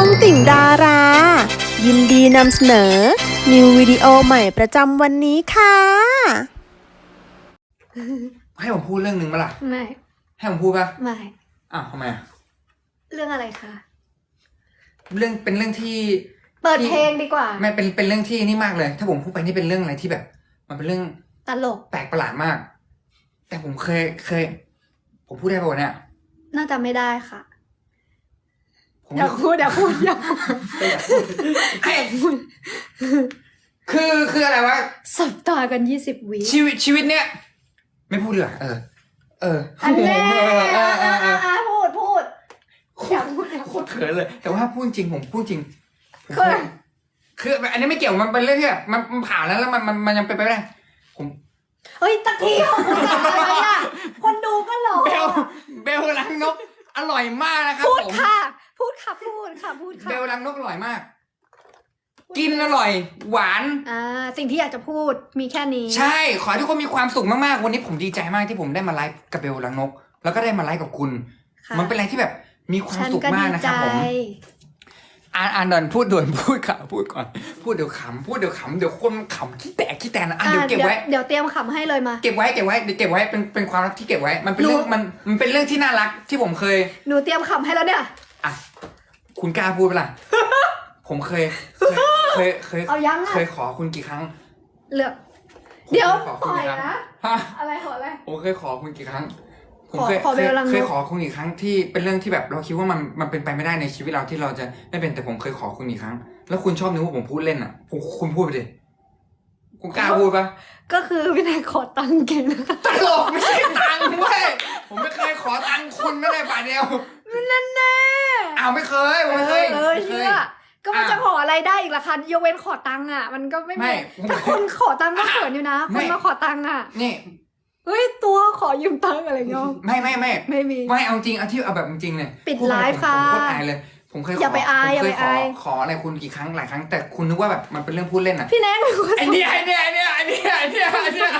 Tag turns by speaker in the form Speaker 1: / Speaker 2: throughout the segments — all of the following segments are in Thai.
Speaker 1: องติ่งดารา ยินดีนำเสนอ นิววิดีโอใหม่ประจำวันนี้ค่ะ
Speaker 2: ให้ผมพูดเรื่องหนึ่งมาล่ะ
Speaker 3: ไม่
Speaker 2: ให้ผมพูดปะ
Speaker 3: ไม่
Speaker 2: อ้าวทำไมอะ
Speaker 3: เรื่องอะไรคะ
Speaker 2: เรื่องเป็นเรื่องที่
Speaker 3: เปิดเพลงดีกว่า
Speaker 2: ไม่เป็นเป็นเรื่องที่นี่มากเลย ถ้าผมพูดไปนี่เป็นเรื่องอะไรที่แบบ มันเป็นเรื่อง
Speaker 3: ตลก
Speaker 2: แปลกประหลาดมาก แต่ผมเคยเคย ผมพูดได้ป่าวะเนี่ย
Speaker 3: น่าจะไม่ได้ค่ะ
Speaker 2: ผม
Speaker 3: อย่าพูดอย่าพูดอย่าพูด
Speaker 2: ไอ้คือคืออะไรวะ
Speaker 3: สับตากันยี่สิบวิ
Speaker 2: ชีวิตชีวิตเนี้ยไม่พูดเลยเออ เออ
Speaker 3: อันแน่
Speaker 2: เออเออเออเออ
Speaker 3: อะพูดพูดอย่าพูดอย่า
Speaker 2: โค
Speaker 3: พูด
Speaker 2: ตรเขินเลย แต่ว่าพูดจริงผมพูดจริงผม
Speaker 3: เขิน
Speaker 2: คืออันนี้ไม่เกี่ยวมันเป็นเรื่องที่แบบมันมันผ่านแล้วแล้วมันมันมันยังเป็นไปไม่ได้ผม
Speaker 3: เฮ้ยตะกี้ของคุณอะไรอะคนดูก็หลอก
Speaker 2: เบลเบลลังนกอร่อยมากนะครับ
Speaker 3: พูด
Speaker 2: ผม
Speaker 3: ค่ะ พูดค่ะพูดค่ะพูดค่ะ
Speaker 2: เบลลังนกอร่อยมาก กินอร่อย หวาน
Speaker 3: อ่าสิ่งที่อยากจะพูดมีแค่นี้
Speaker 2: ใช่ ขอให้ทุกคนมีความสุขมากๆ วันนี้ผมดีใจมากที่ผมได้มาไลฟ์กับเบลลังนก แล้วก็ได้มาไลฟ์กับคุณ
Speaker 3: ค่ะ
Speaker 2: มันเป็นอะไรที่แบบมีความ
Speaker 3: ฉัน
Speaker 2: สุข
Speaker 3: ก็
Speaker 2: มา
Speaker 3: ดี
Speaker 2: กนะ
Speaker 3: ใจ
Speaker 2: ครับผมอ่านอ่านด่วนพูดด่วนพูดค่ะพูดก่อน พูดเดี๋ยวขำพูดเดี๋ยวขำเดี๋ยวคนขำขี้แตกขี้แตนนะอะเดี๋ยวเก็บไว้
Speaker 3: เดี๋ยวเตรียมขำให้เลยมา
Speaker 2: เก็บไว้เก็บไว้เดี๋ยวเก็บไว้เป็นเป็นความรักที่เก็บไว้ มันเป็นเรื่อง
Speaker 3: รู้
Speaker 2: มันมันเป็นเรื่องที่น่ารักที่ผมเคย
Speaker 3: หนูเตรียมขำให้แล้วเนี่ย
Speaker 2: อะคุณกล้าพูดเปะล่า ผมเคยเคยเคยเคย
Speaker 3: เอายังอะ
Speaker 2: เคยขอคุณกี่ครั้ง
Speaker 3: เลือก
Speaker 2: ผม
Speaker 3: เดี๋ยว
Speaker 2: คขอ
Speaker 3: ป
Speaker 2: คุณ
Speaker 3: ล่อย
Speaker 2: กี่ครั้ง
Speaker 3: นะ
Speaker 2: ฮะ
Speaker 3: อะไรขออะไร
Speaker 2: ผมเคยขอคุณกี่ครั้ง ผม
Speaker 3: ขอ
Speaker 2: เคย
Speaker 3: ขอ
Speaker 2: เค
Speaker 3: เบ
Speaker 2: ย
Speaker 3: ลลังนก
Speaker 2: เคยขอคุณกี่ครั้งที่เป็นเรื่องที่แบบเราคิดว่ามันมันเป็นไปไม่ได้ในชีวิตเราที่เราจะไม่เป็นแต่ผมเคยขอคุณกี่ครั้ง แล้วคุณชอบนึกว่าผมพูดเล่นอะผมคุณพูดไปดิคุณกล้าพูดปะ
Speaker 3: ก็คือพี่นายขอตังค์เก่งนะคะ
Speaker 2: ตลกไม่ใช่ตังค์เว้ย ผมไม่เคยขอตังค์คุณไม่ได้บาทเดียว
Speaker 3: นั่นแน่
Speaker 2: อ้าวไม่เคยผมไม่เคย
Speaker 3: เออ
Speaker 2: ไม่เค
Speaker 3: เชื่
Speaker 2: ย
Speaker 3: อก็มัน
Speaker 2: อะ
Speaker 3: จะขออะไรได้อีกล่ะคะยกเว้นขอตังค์อะ มันก็ไม่
Speaker 2: ไม่
Speaker 3: มีแต่คนขอตังค์ก็เขินอยู่นะ
Speaker 2: ไม่
Speaker 3: คนมาขอตังค์อะ
Speaker 2: นี่
Speaker 3: เฮ้ยตัวขอยืมตังค์อะไรเงี้ย
Speaker 2: ไม่ไม่ไม่
Speaker 3: ไม่มี
Speaker 2: ไม่เอาจริงเอาที่เอาแบบจริงๆเลย
Speaker 3: ปิด
Speaker 2: พูมา
Speaker 3: ไลฟ์ค่ะ
Speaker 2: ผมโคตรอายเลย ผมเคยขอ
Speaker 3: อย่าไปอาย
Speaker 2: ผมเค
Speaker 3: อย่าไปอาย
Speaker 2: ขออะไรคุณกี่ครั้งหลายครั้ง แต่คุณนึกว่าแบบมันเป็นเรื่องพูดเล่นอะ
Speaker 3: พี่แนงเป็นคน
Speaker 2: ไอเนี้ยไอเนี้ยไอเนี้ยไอเนี้ยไอเนี้ยไอเนี้ย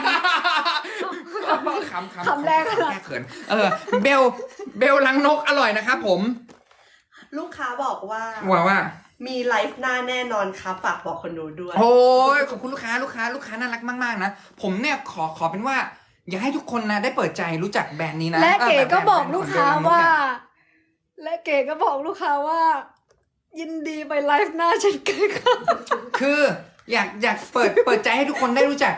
Speaker 2: ขำขำขำ
Speaker 3: ขำแรงขนาด
Speaker 2: แค่เขิน เออ เบล เบลลังนกอร่อยนะครับผม
Speaker 4: ลูกค้าบอกว่า
Speaker 2: ว่าว่า
Speaker 4: มีไลฟ์หน้าแน่นอนครับฝากบอกคนดูด้วย
Speaker 2: โอ้ยขอบคุณลูกค้าลูกค้าลูกค้าน่ารักมากๆนะ ผมเนี่ยขอขอเป็นว่า อยากให้ทุกคนนะได้เปิดใจรู้จักแบรนด์นี้นะ
Speaker 3: และเก๋
Speaker 2: แบบ
Speaker 3: ก็บอก
Speaker 2: แบรนด์
Speaker 3: ลูกค้า
Speaker 2: ของเบลลังนก
Speaker 3: ว่า
Speaker 2: เนี่ย
Speaker 3: และเก๋ก็บอกลูกค้าว่า ยินดีไปไลฟ์หน้าเช่นกันค่ะ
Speaker 2: คืออยากอยากเปิดเปิดใจให้ทุกคนได้รู้จัก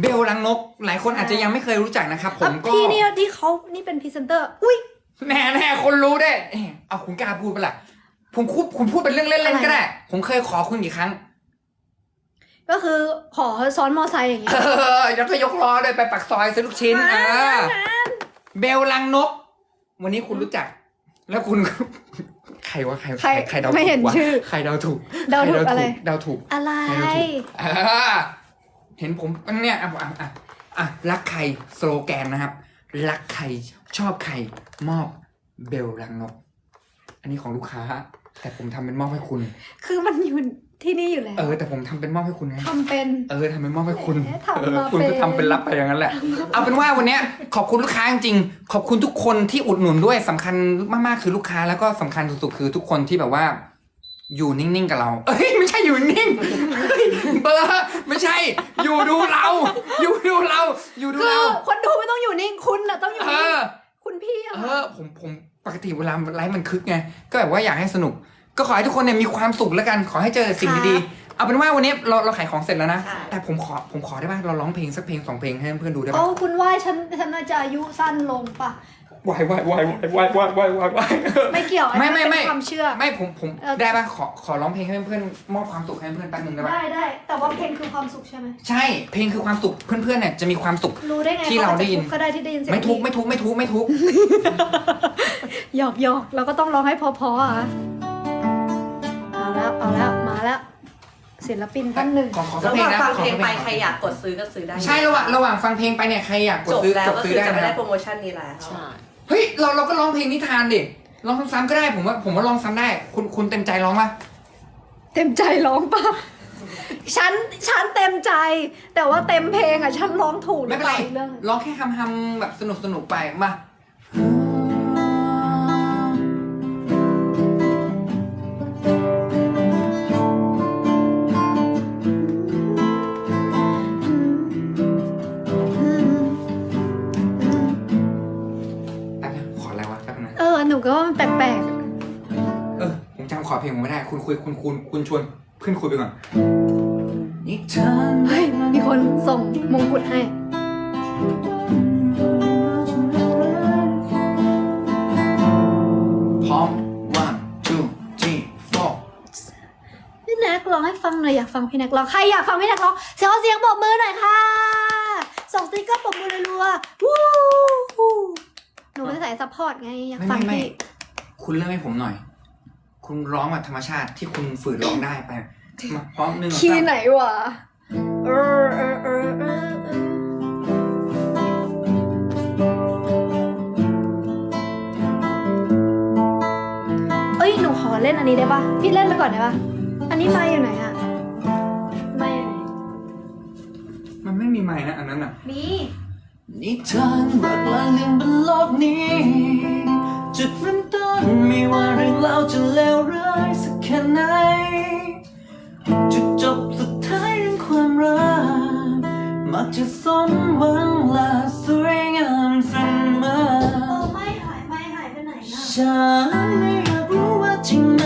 Speaker 2: เบลลังนก หลายคนอาจจะยังไม่เคยรู้จักนะครับผมก็
Speaker 3: พี่นี่ที่เขานี่เป็นพรีเซนเตอร์ อุ้ย
Speaker 2: แน่แน่คนรู้ได้เอ้ยเอาคุณกล้าพูดไปะละผมพูดผมพูดเป็นเรื่องเล่น
Speaker 3: อะไร
Speaker 2: ๆก็ได้ ผมเคยขอคุณกี่ครั้ง
Speaker 3: ก็คือขอซ้อนมอไซค์อย่างเงี้
Speaker 2: เอยอแล้วก็ยกล้อเลยไปปักซอยซื้อลูกชิ้น
Speaker 3: มา
Speaker 2: เออเบลลังนก วันนี้คุณรู้จัก แล้วคุณ ใครวะใคร
Speaker 3: ใคร
Speaker 2: ใครเดา
Speaker 3: ไม่
Speaker 2: ถู
Speaker 3: เห็น
Speaker 2: กวะ
Speaker 3: ชื่อ
Speaker 2: ใครเดาถูก
Speaker 3: เดาถูก
Speaker 2: ใค
Speaker 3: อะไร
Speaker 2: เดาถูก
Speaker 3: อะไร
Speaker 2: ใครเดาถูกอ่าเห็นผมเนี่ยอะอะอะอะรักใครสโลแกนนะครับ รักใคร ชอบใครมอบเบลลังนก อันนี้ของลูกค้า แต่ผมทำเป็นมอบให้คุณ
Speaker 3: คือมันอยู่ที่นี่อยู่แล้ว
Speaker 2: เออ แต่ผมทำเป็นมอบให้คุณไง
Speaker 3: ทำเป็น
Speaker 2: เออทำเป็นมอบให้คุณ
Speaker 3: แหมทำ
Speaker 2: เออ
Speaker 3: มา
Speaker 2: คุณก็
Speaker 3: เป็น
Speaker 2: ทำเป็นรับไปอย่างนั้นแหละ เอาเป็นว่าวันเนี้ยขอบคุณลูกค้าจริงๆขอบคุณทุกคนที่อุดหนุนด้วยสำคัญมากๆคือลูกค้าแล้วก็สำคัญสุดๆคือทุกคนที่แบบว่า อยู่นิ่งๆกับเรา เอ้ยไม่ใช่อยู่นิ่งเฮ้ยเบลอไม่ใช่ อยู่ดูเรา อยู่ดูเรา อยู่ดู
Speaker 3: คือ
Speaker 2: เรา
Speaker 3: คนดูไม่ต้องอยู่นิ่งคุณน่ะต้องอยู่
Speaker 2: เอ
Speaker 3: นิ่ง
Speaker 2: อ
Speaker 3: คุณพี่อะ
Speaker 2: เออผมผมปกติเวลาไลฟ์มันคึกไงก็แบบว่าอยากให้สนุก ก็ขอให้ทุกคนเนี่ยมีความสุขแล้วกันขอให้เจอสิ่งดีๆเอาเป็นว่าวันนี้เราเราขายของเสร็จแล้วนะ
Speaker 4: ใช่
Speaker 2: แต่ผมขอผมขอได้ป่ะเราร้องเพลงสักเพลงสองเพลงให้เพื่อนๆดูได้
Speaker 3: โอ้
Speaker 2: ป่ะ
Speaker 3: คุณว่าฉันฉันน่าจะอายุสั้นลงปะ
Speaker 2: วายวายวายวายวายวายวายวายวาย
Speaker 3: ไม่เกี่ยวอัน
Speaker 2: ไม่
Speaker 3: นั้น
Speaker 2: ไม่
Speaker 3: เป็น
Speaker 2: ไม่
Speaker 3: ความเชื่อ
Speaker 2: ไม่ผมผม
Speaker 3: เออ
Speaker 2: ได้ป่ะขอขอร้องเพลงให้เพื่อนๆมอบความสุขให้เพื่อนแป๊บนึงได้ป่ะ
Speaker 3: ได้ได้ แต่ว่าเพลงคือความสุขใช่ไหม
Speaker 2: ใช่เพลงคือความสุขเพื่อนๆเนี่ยจะมีความสุข
Speaker 3: รู้ได้ไง
Speaker 2: ที่เราได้ยิน
Speaker 3: ขอจจะทุกข์ก็ได้ที่ได้ยินเสียง
Speaker 2: ไม่ทุกข์
Speaker 3: พี่
Speaker 2: ไม่ทุกข์ไม่ทุกข์ไม่ทุกข์
Speaker 3: หยอกหยอกเราก็ต้องร้องให้พอๆอะเอาแล้วเอาแล้วมาแล้วศิลปินท่านหนึ่ง
Speaker 2: ขอขอสัก
Speaker 4: ระ
Speaker 2: เพ
Speaker 4: ห
Speaker 2: ลง
Speaker 4: ว่าง
Speaker 2: นะ
Speaker 4: ฟัง
Speaker 2: ขอ
Speaker 4: เพลง
Speaker 2: สัก
Speaker 4: ไป
Speaker 2: เพลง
Speaker 4: ใครอยากกดซื้อก็ซื้อได้
Speaker 2: ใช่ระหว่างระหว่างฟังเพลงไปเนี่ยใครอยากกด
Speaker 4: จบ
Speaker 2: ซื้อ
Speaker 4: แล้ว
Speaker 2: กด
Speaker 4: ก็
Speaker 2: ซื้
Speaker 4: คืออ
Speaker 2: ได้
Speaker 4: จะไม่ได้
Speaker 2: นะ
Speaker 4: โปรโมชั่นนี้แล้ว
Speaker 2: เฮ้ยเราเราก็ร้องเพลงนิทานดิร้องซ้ำๆก็ได้ผมว่าผมว่าร้องซ้ำได้ คุณคุณเต็มใจร้องปะ
Speaker 3: เต็มใจร้องปะฉันฉันเต็มใจ แต่ว่าเต็มเพลงอะ ฉันร้องถูกห
Speaker 2: ไม่เป็นไร
Speaker 3: เรื่อง
Speaker 2: ร้องแค่คำๆแบบสนุกสนุกๆไปมา ลงผมไม่ได้ คุณคุยคุณคุณคุณชวนเพื่อนคุยไปก่อนนิทาน
Speaker 3: เฮ้ยมีคนส่งมงกุฎให้
Speaker 2: พร้อม one two three four
Speaker 3: พี่แน็กร้องให้ฟังหน่อยอยากฟังพี่แน็กร้องใครอยากฟังพี่แน็กร้องเสียงเอาเสียงปรบมือหน่อยค่ะ ส่งสติ๊กเกอร์ปรบมือรัวๆวู้ฮู้หนูเป็นสายซัพพอร์ตไงอยาก
Speaker 2: ไม่
Speaker 3: ฟัง
Speaker 2: ไม่ไม่
Speaker 3: พี่
Speaker 2: คุณเริ่มให้ผมหน่อย คุณร้องแบบธรรมชาติที่คุณฝืนร้องได้ไปมาพร้อมหนึ่งสอง
Speaker 3: คี
Speaker 2: สาม
Speaker 3: ย์ไหนวะเออเออเออเออเออเอ้ยหนูขอเล่นอันนี้ได้ปะพี่เล่นไปก่อนได้ปะอันนี้ไมาอยู่ไหนอะไมาอยู่ไหน
Speaker 2: มันไม่มีไม้นะอันนั้นอะ
Speaker 3: มี
Speaker 2: นิทานรักและเรื่องบนโลกนี้ จุดเริ่มต้นไม่ว่าเรื่องราวจะเลวร้ายสักแค่ไหน จุดจบสุดท้ายเรื่องความรักมักจะสมหวังและสวยงามเสมอ
Speaker 3: เออไม่หายไม่หายไปไหนนะ
Speaker 2: ฉันไม่อยากรู้ว่าจริงไหม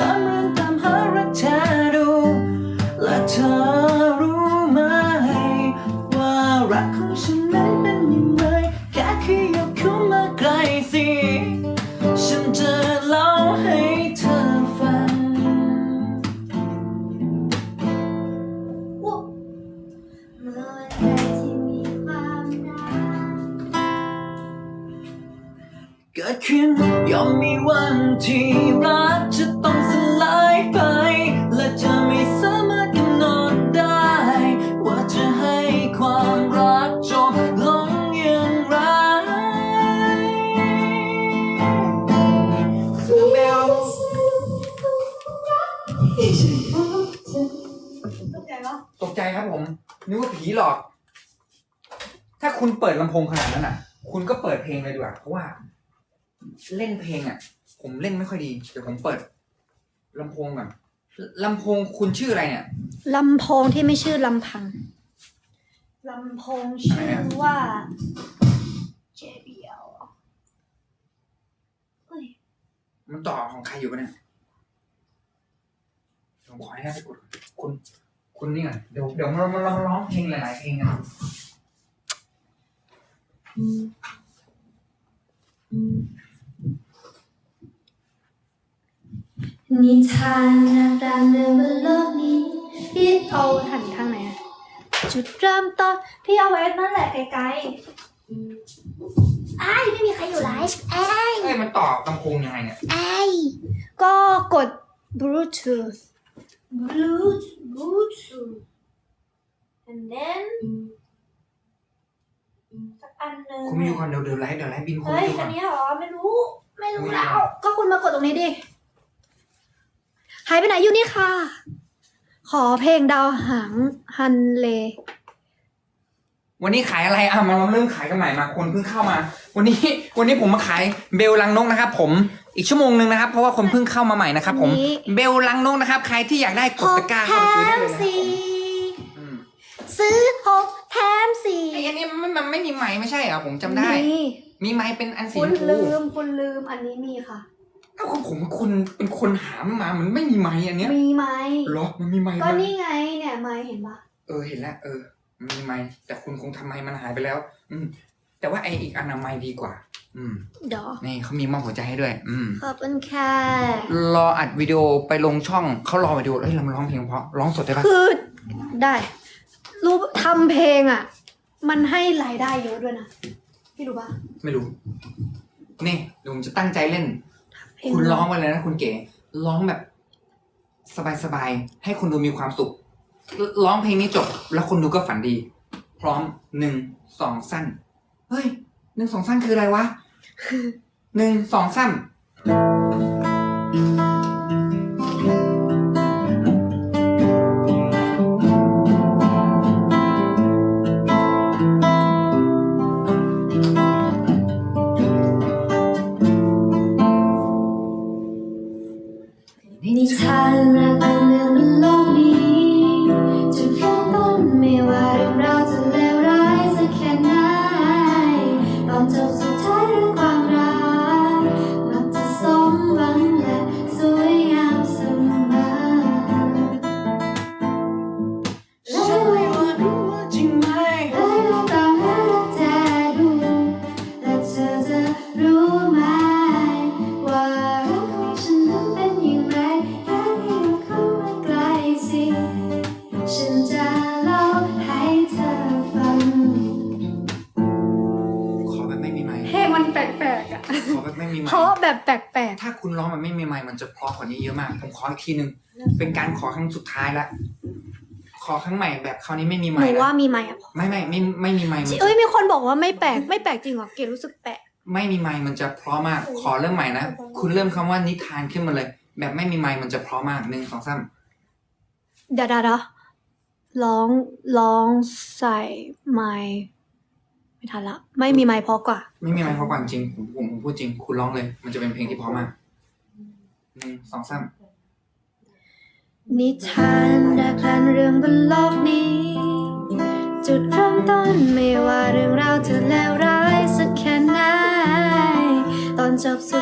Speaker 2: ล้ำเรื่องตามหารักเธอดูและเธอรู้ไหมว่ารักของฉันนั้น นึก
Speaker 3: ว่า
Speaker 2: ผีหลอก ถ้าคุณเปิดลำโพงขนาดนั้นอะ คุณก็เปิดเพลงเลยดีกว่าเพราะว่า เล่นเพลงอะ ผมเล่นไม่ค่อยดี เดี๋ยวผมเปิดลำโพงก่อนลำโพงคุณชื่ออะไรเนี่ย
Speaker 3: ลำโพงที่ไม่ชื่อลำพัง ลำโพงชื่อว่า JBL เฮ้ย
Speaker 2: มันต่อของใครอยู่ปะเนี่ยผมขอให้ได้ไปกดคุณ คุณนี่ก่อนเดี๋ยวเดี๋ยวเรามาเรามาร้องเพลงหลายๆเพลงกัน
Speaker 3: นิทานรักดังเดินบนโลกนี้พี่เอาหันทางไหนอะจุดเริ่มต้นพี่เอาไว้นั่นแหละไกลๆไอ้ายไม่มีใครอยู่ไลฟ์ไอ้าย
Speaker 2: เอ้ยมันต่อลำโพงยังไงเนี่ย
Speaker 3: ไอ้ายก็กด Bluetooth Bluetooth Bluetooth and then สักอันหนึ่ง
Speaker 2: คุณมาอยู่ก่อนเดี๋ยวเดี๋ยวไลฟ์เดี๋ยวไลฟ์บินคุณ
Speaker 3: เฮ้
Speaker 2: มายอยู่ก่
Speaker 3: อั
Speaker 2: อนน
Speaker 3: นี้เหรอไม่รู้ไม่รู้
Speaker 2: ไม่รู้
Speaker 3: แล้ว ก็คุณมากดตรงนี้ดิ หายไปไหนอยู่นี่ค่ะ ขอเพลงดาวหางฮันเล
Speaker 2: วันนี้ขายอะไรอะมาเริ่มขายกันใหม่มาคนเพิ่งเข้ามา วันนี้วันนี้ผมมาขายเบลลังนกนะครับผม อีกชั่วโมงหนึ่งนะครับ เพราะว่าคนเพิ่งเข้ามาใหม่นะครับ ผม
Speaker 3: วันนี้
Speaker 2: เบลลังนกนะครับ ใครที่อยากได้กดตะกร้า
Speaker 3: แถ
Speaker 2: เข้าไปซื้อได้
Speaker 3: ม
Speaker 2: เลยนะ
Speaker 3: สี่
Speaker 2: อืม
Speaker 3: ซื้อหกแถมสี่
Speaker 2: ไออันนี้มันมันไม่มีไม้ไม่ใช่เหรอผมจำได้
Speaker 3: มี
Speaker 2: มีไม้เป็นอันสี
Speaker 3: คุ
Speaker 2: ช
Speaker 3: ณ
Speaker 2: มพู
Speaker 3: ลืมคุณลืมอันนี้มีค่ะ
Speaker 2: เอ้าผมคุณเป็นคนหามามันไม่มีไม้อันเนี้ย
Speaker 3: มีไหม
Speaker 2: เหรอมันมีไม้
Speaker 3: ก็
Speaker 2: ด้วย
Speaker 3: นี่ไงเนี่ยไม้เห็นปะ
Speaker 2: เออเห็นแล้วเออมันมีไม้แต่คุณคงทำไม้มันหายไปแล้ว อืมแต่ว่าไออีกอันน่ะไม้ดีกว่า อืม
Speaker 3: เดี๋ยว
Speaker 2: นี่เขามีมอบหัวใจให้ด้วย อืม
Speaker 3: ขอบคุณค่ะ
Speaker 2: รออัดวิดีโอไปลงช่องเขารอวิดีโอเอ้ยเรามาร้องเพลงเพราะร้องสดได้ปะ
Speaker 3: คือได้รู้ทำเพลงอะ มันให้รายได้เยอะด้วยนะพี่รู้ปะ
Speaker 2: ไม่รู้ นี่เดี๋ยวผมจะตั้งใจเล่น
Speaker 3: เพลง
Speaker 2: คุณร้องไปเลยนะคุณเก๋ร้องแบบ สบายๆ ให้คนดูมีความสุข ร้องเพลงนี้จบ แล้วคนดูก็ฝันดี พร้อมหนึ่งสองสั้น เฮ้ยหนึ่งสองสั้นคืออะไรวะ หนึ่งสองสั้น
Speaker 3: คุ
Speaker 2: ณร้องมันไม่มีไมค์มันจะเพราะกว่านี้เยอะมาก ผมขออีกทีหนึ่งเป็นการขอครั้งสุดท้ายละ ขอครั้งใหม่แบบคราวนี้ไม่มี
Speaker 3: ๆ
Speaker 2: ไม
Speaker 3: หนู
Speaker 2: ค์
Speaker 3: ว่า
Speaker 2: นะ
Speaker 3: มีไหมค์อะ
Speaker 2: ไม่ไม่ไม่ไม่มีไมค์มันจะ
Speaker 3: เอ้ยมีคนบอกว่าไม่แปลกไม่แปลกจริงเหรอเกดรู้สึกแปลก
Speaker 2: ไม่มีไมค์มันจะเพราะมาก ขอเริ่มใหม่นะ คุณเริ่มคำว่านิทานขึ้นมาเลย แบบไม่มีไมค์มันจะเพราะมากหนึ่งสองสาม
Speaker 3: เดี๋ยวเดี๋ยวเดี๋ยวร้องร้องใส่ไม้ไม่ทันละ ไม่มีไม้พอกว่า
Speaker 2: ไม่มีไมค์เพราะกว่าจริงผมผมผมพูดจริง คุณร้องเลย มันจะเป็นเพลงที่เพราะมาก หนึ่งสองสาม
Speaker 3: นิทานรักลันเรื่องบนโลกนี้ จุดเริ่มต้นไม่ว่าเรื่องราวจะเลวร้ายสักแค่ไหนตอนจบสุด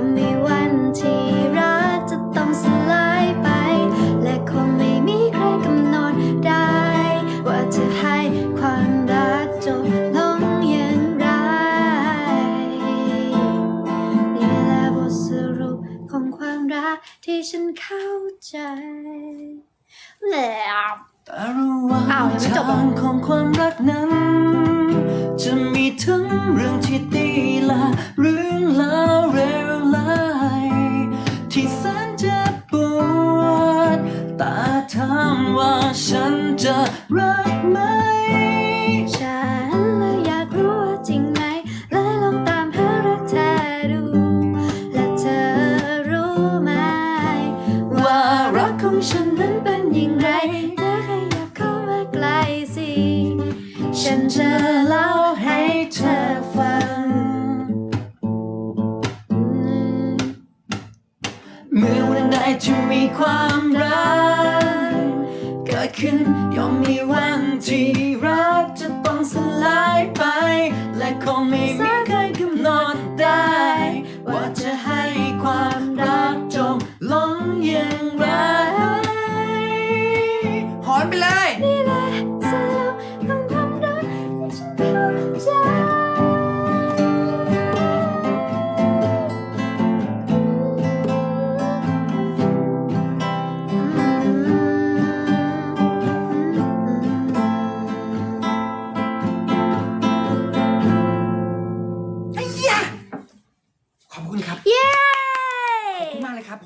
Speaker 3: มมีวันที่รักจะต้องสลายไป และคงไม่มีใครกำหนดได้ ว่าจะให้ความรักจบลงอย่างไร นี่แหละบทสรุปของความรักที่ฉันเข้าใจแล้ว
Speaker 5: แต่รู้ว่า
Speaker 3: อ้าวยังไม่จบเหรอ
Speaker 5: ทางของความรักนั้น รักไหม
Speaker 3: ฉันเลยอยากรู้ว่าจริงไหมเลยลองตามหารักแท้ดู และเธอรู้ไหม ว่ารักของฉันนั้นเป็นอย่างไรเธอขยับเข้ามาใกล้สิ ฉันจะเล่าให้เธอฟัง
Speaker 5: เมื่อวันใดที่มีความรักเกิดขึ้น ที่รักจะต้องสลายไป และคงไม่มี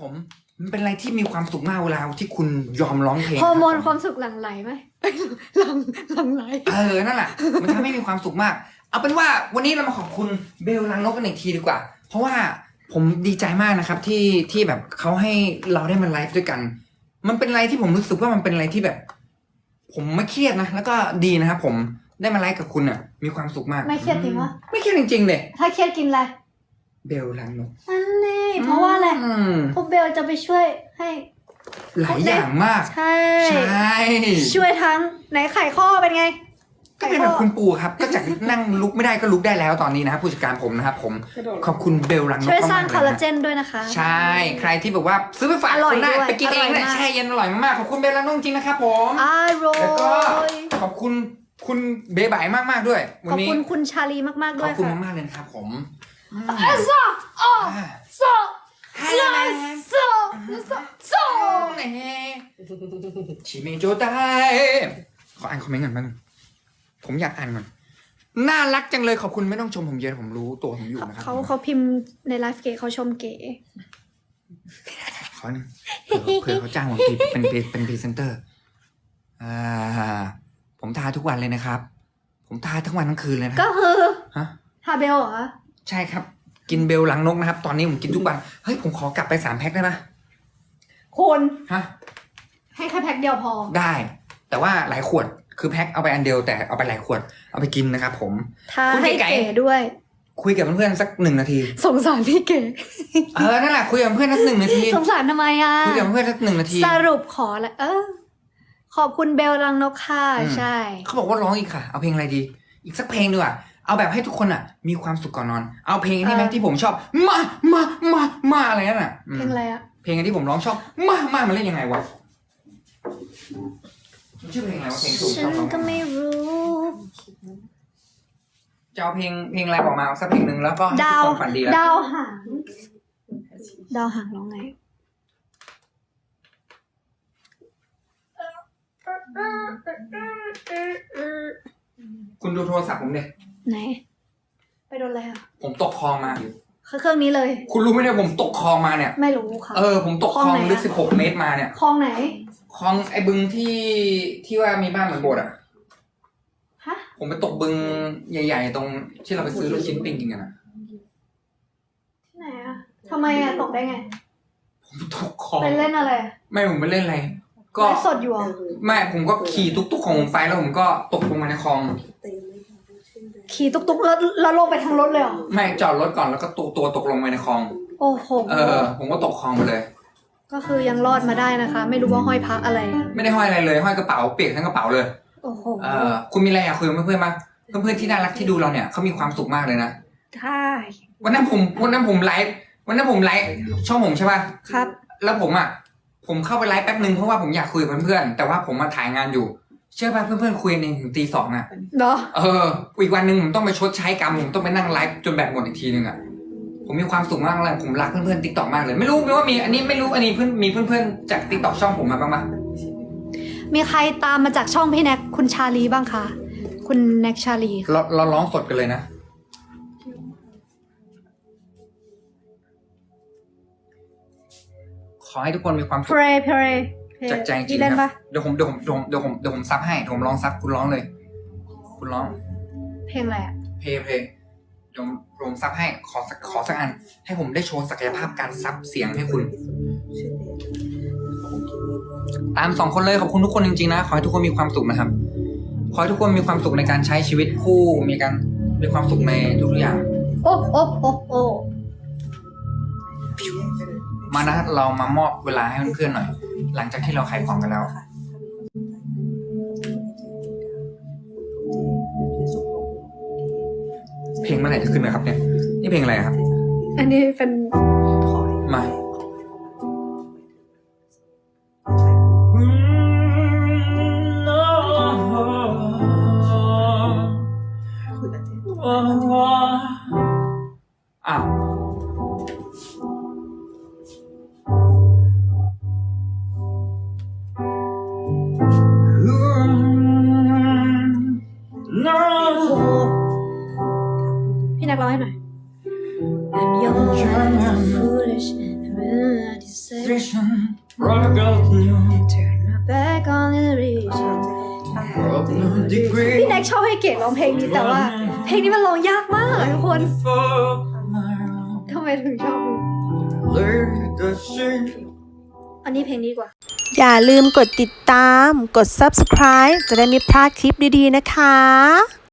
Speaker 2: ผม มันเป็นอะไรที่มีความสุขมากเวลาที่คุณยอมร้องเพลง
Speaker 3: ฮอร์โมนความสุขหลั่งไหลไหมหลั่งหลั่งไหล
Speaker 2: เออนั่นแหละมันทำให้มีความสุขมาก เอาเป็นว่าวันนี้เรามาขอบคุณเบลลังนกกันอีกทีดีกว่า เพราะว่าผมดีใจมากนะครับที่ที่แบบเขาให้เราได้มาไลฟ์ด้วยกัน มันเป็นอะไรที่ผมรู้สึกว่ามันเป็นอะไรที่แบบ ผมไม่เครียดนะแล้วก็ดีนะครับผมได้มาไลฟ์กับคุณอะ มีความสุขมาก
Speaker 3: ไม่เครียดจริงวะ
Speaker 2: ไม่เครียดจริงๆเลย
Speaker 3: ถ้าเครียดกินอะไร
Speaker 2: เบลลังนก
Speaker 3: อันนี้เพราะว่าอะไร
Speaker 2: ม
Speaker 3: พวกเบลจะไปช่วยให้
Speaker 2: หลายอย่างมาก
Speaker 3: ใช่
Speaker 2: ใช่
Speaker 3: ช่วยทั้งไหนไข่ข้อเป็นไง
Speaker 2: ก็เป็นแบบคุณปูครับ ก็จากนั่งลุกไม่ได้ก็ลุกได้แล้วตอนนี้นะครับผู้จัดการผมนะครับผมขอบคุณเบลลังนก
Speaker 3: ช่วยสร้าง
Speaker 2: มกๆ
Speaker 3: คอลลา
Speaker 2: นะ
Speaker 3: เจนด้วยนะคะ
Speaker 2: ใช่ ใครที่แบบว่าซื้อไปฝาก
Speaker 3: อร่อย
Speaker 2: คนได้
Speaker 3: ด้วย
Speaker 2: ไปกินเอง
Speaker 3: อร่อย
Speaker 2: เลย
Speaker 3: มาก
Speaker 2: แช่เย็นอร่อยมากๆขอบคุณเบลลังนกจริงนะครับผม
Speaker 3: อร่อ
Speaker 2: แล้วก็
Speaker 3: ย
Speaker 2: ขอบคุณคุณเบบ่ายมากๆด้วย วัน
Speaker 3: ขอบ
Speaker 2: นี้
Speaker 3: คุณคุณชาลีมากๆ
Speaker 2: ข
Speaker 3: ด้
Speaker 2: อ
Speaker 3: ว
Speaker 2: บ
Speaker 3: ย
Speaker 2: คุณ
Speaker 3: ค่ะ
Speaker 2: มากๆเลยนะครับผม อืม
Speaker 3: อะซ่ออ๋อ
Speaker 2: อ่า
Speaker 3: ซ่อ
Speaker 2: ฮัลโหลแมน
Speaker 3: ซ่อซ่อซ่อ
Speaker 2: ชิเมโจไดขออ่านคอมเมนต์ก่อนแป๊บนึงผมอยากอ่านก่อนน่ารักจังเลยขอบคุณไม่ต้องชมผมเยอะผมรู้ตัวผมอยู่นะครับ
Speaker 3: เขาเขาพิมพ์ในไลฟ์เก๋เขาชมเก๋
Speaker 2: ขอหนึ่งเผื่อเผื่อเขาจ้างผมเป็นเป็นเป็นเป็นพรีเซนเตอร์อ่าผมทาทุกวันเลยนะครับ ผมทาทั้งวันทั้งคืนเลยนะ
Speaker 3: ก็คือ
Speaker 2: ฮะ
Speaker 3: ทาเบลเหรอ
Speaker 2: ใช่ครับ กินเบลหลังนกนะครับ ตอนนี้ผมกินทุกวันเฮ้ยผมขอกลับไปสามแพ็คได้ไหม
Speaker 3: คุณ
Speaker 2: ฮะ
Speaker 3: ให้แค่แพ็คเดียวพอ
Speaker 2: ได้ แต่ว่าหลายขวดคือแพ็คเอาไปอันเดียวแต่เอาไปหลายขวดเอาไปกินนะครับผม
Speaker 3: ทา
Speaker 2: คุณ
Speaker 3: ให้
Speaker 2: ไก่
Speaker 3: เก๋ด้วย
Speaker 2: คุยกับเพื่อนๆสักหนึ่งนาที
Speaker 3: สงสารพี่เก๋
Speaker 2: เออนั่นแหละคุยกับเพื่อนสักหนึ่งนาที
Speaker 3: สงสารทำไมอะ
Speaker 2: คุยกับเพื่อนสักหนึ่งนาที
Speaker 3: สรุปขอละเออขอบคุณเบลลังนกค่ะ
Speaker 2: อืม
Speaker 3: ใช่
Speaker 2: เขาบอกว่าร้องอีกค่ะ เอาเพลงอะไรดี อีกสักเพลงดีกว่า เอาแบบให้ทุกคนอะ มีความสุขก่อนนอน เอาเพลงนี้ไหม
Speaker 3: เออ
Speaker 2: ที่ผมชอบ มามามามาอะไรนั่นน่ะอืม
Speaker 3: เพลงอะไรอะ
Speaker 2: เพลงที่ผมร้องชอบ มามามันเล่นยังไงวะมันชื่อเพลงอะไรวะเพลงที่ผมช
Speaker 3: ฉั
Speaker 2: อบ
Speaker 3: น
Speaker 2: ร้อง
Speaker 3: ก็ไม่รู้
Speaker 2: จะเอาเพลงเพลงอะไรบอกมาเอาสักเพลงหนึ่งแล้วก็ให้
Speaker 3: ดา
Speaker 2: ทุ
Speaker 3: ว
Speaker 2: กคนฝันดีแล้ว
Speaker 3: ดาวหางดาวหางร้องไง
Speaker 2: คุณดูโทรศัพท์ผมดิ
Speaker 3: ไหน ไปโดนอะไรอะ
Speaker 2: ผมตกคลองมา
Speaker 3: เครื่องนี้เลย
Speaker 2: คุณรู้ไหมเนี่ยผมตกคลองมาเนี่ย
Speaker 3: ไม่รู้ค่ะ
Speaker 2: เออ ผมตกคลอง
Speaker 3: คลองไหนอะ
Speaker 2: ลึกสิบหกเมตรมาเนี่ย
Speaker 3: คลองไหน
Speaker 2: คลองไอ้บึงที่ที่ว่ามีบ้านเหมือนโบสถ์อะ
Speaker 3: ฮะ
Speaker 2: ผมไปตกบึงใหญ่ ๆ ตรงที่เราไปซื้อลูกชิ้นปิ้งกินกันอะ
Speaker 3: ที่ไหนอะทำไมอะตกได้ไง
Speaker 2: ผมตกคลอง
Speaker 3: ไปเล่นอะไรอะ
Speaker 2: ไม่ผมไปเล่นอะไร ก็
Speaker 3: ไลฟ์สดอยู่เหรอ
Speaker 2: ไม่ผมก็ขี่ตุ๊กๆของผมไปแล้วผมก็ตกลงมาในคลอง
Speaker 3: ขี่ตุกๆแล้วแล้วลงไปทางรถเลยเหรอ
Speaker 2: ไม่จอดรถก่อนแล้วก็ตัวตัวตกลงไปในคลอง
Speaker 3: โอ้โห
Speaker 2: เออ ผมก็ตกคลองไปเลย
Speaker 3: ก็คือยังรอดมาได้นะคะ ไม่รู้ว่าห้อยพระอะไร
Speaker 2: ไม่ได้ห้อยอะไรเลย ห้อยกระเป๋าเปียกทั้งกระเป๋าเลย
Speaker 3: โอ้โห
Speaker 2: เออคุณมีอะไรอยากคุยกับเพื่อนๆมั้ยเพื่อนๆที่น่ารักที่ดูเราเนี่ยเขามีความสุขมากเลยนะ
Speaker 3: ได้
Speaker 2: วันนั้นผมวันนั้นผมไลฟ์วันนั้นผมไลฟ์ช่องผมใช่ป่ะ
Speaker 3: ครับ
Speaker 2: แล้วผมอะ ผมเข้าไปไลฟ์แป๊บนึงเพราะว่าผมอยากคุยกับเพื่อนๆแต่ว่าผมมาถ่ายงานอยู่ เชื่อป่ะเพื่อนๆคุยกันเองถึงตีสองอะ
Speaker 3: เนาะ
Speaker 2: เอออีกวันหนึ่งผมต้องไปชดใช้กรรมผมต้องไปนั่งไลฟ์จนแบตหมดอีกทีนึงอะผมมีความสุขมากเลยผมรักเพื่อนๆติ๊กต็อกมากเลย ไม่รู้ไม่ว่ามีอันนี้ไม่รู้อันนี้เพื่อนมีเพื่อนๆจากติ๊กต็อกช่องผมมาบ้างปะ
Speaker 3: มีใครตามมาจากช่องพี่แน็กคุณชาลีบ้างคะคุณแน็กชาลี
Speaker 2: เราเราร้องสดกันเลยนะ ขอให้ทุกคนมีความ
Speaker 3: เพ
Speaker 2: สุข
Speaker 3: รย์เพรย์
Speaker 2: จากใจจริ
Speaker 3: พี่
Speaker 2: ง
Speaker 3: เล่น
Speaker 2: ๆครั
Speaker 3: ปะ
Speaker 2: บเดี๋ยวผมเดี๋ยวผมเดี๋ยวผมเดี๋ยวผมเดี๋ยวผมซับให้เดี๋ยวผมร้องซับคุณร้องเลย คุณร้อง
Speaker 3: เพลงอะไรอะ
Speaker 2: เพย์เพย์เดี๋ยวผมซับให้ขอสักขอสักอัน ให้ผมได้โชว์ศักยภาพการซับเสียงให้คุณ ตามสองคนเลยขอบคุณทุกคนจริงๆนะขอให้ทุกคนมีความสุขนะครับ ขอให้ทุกคนมีความสุขในการใช้ชีวิตคู่มีการมีความสุขในทุกๆอย่าง
Speaker 3: โอ้โอ้โอ้โอ้
Speaker 2: มานะเรามามอบเวลาให้เพื่อนๆหน่อย หลังจากที่เราขายของกันแล้ว เพลงเมื่อไหร่จะขึ้นนะครับเนี่ย นี่เพลงอะไรครับ
Speaker 3: อันนี้เป็น
Speaker 2: มา
Speaker 3: ร้องให้หน่อย I'm young and foolish and really say Turn my back on the reach พี่แน็กชอบให้เก๋ร้องเพลงนี้แต่ว่า เพลงนี้มันร้องยากมากอะทุกคนทำไมถึงชอบอันนี้เพลงนี้ดีกว่า
Speaker 1: อย่าลืมกดติดตาม กด subscribe จะได้ไม่พลาดคลิปดีๆนะคะ